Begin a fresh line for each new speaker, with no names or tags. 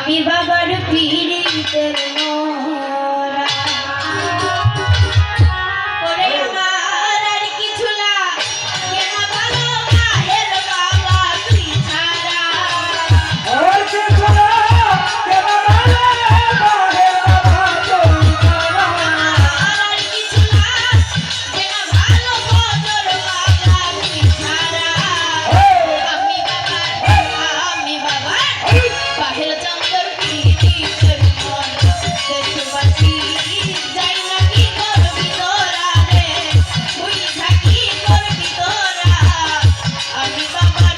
আমি বাবার পীড়িতের আমি বাবার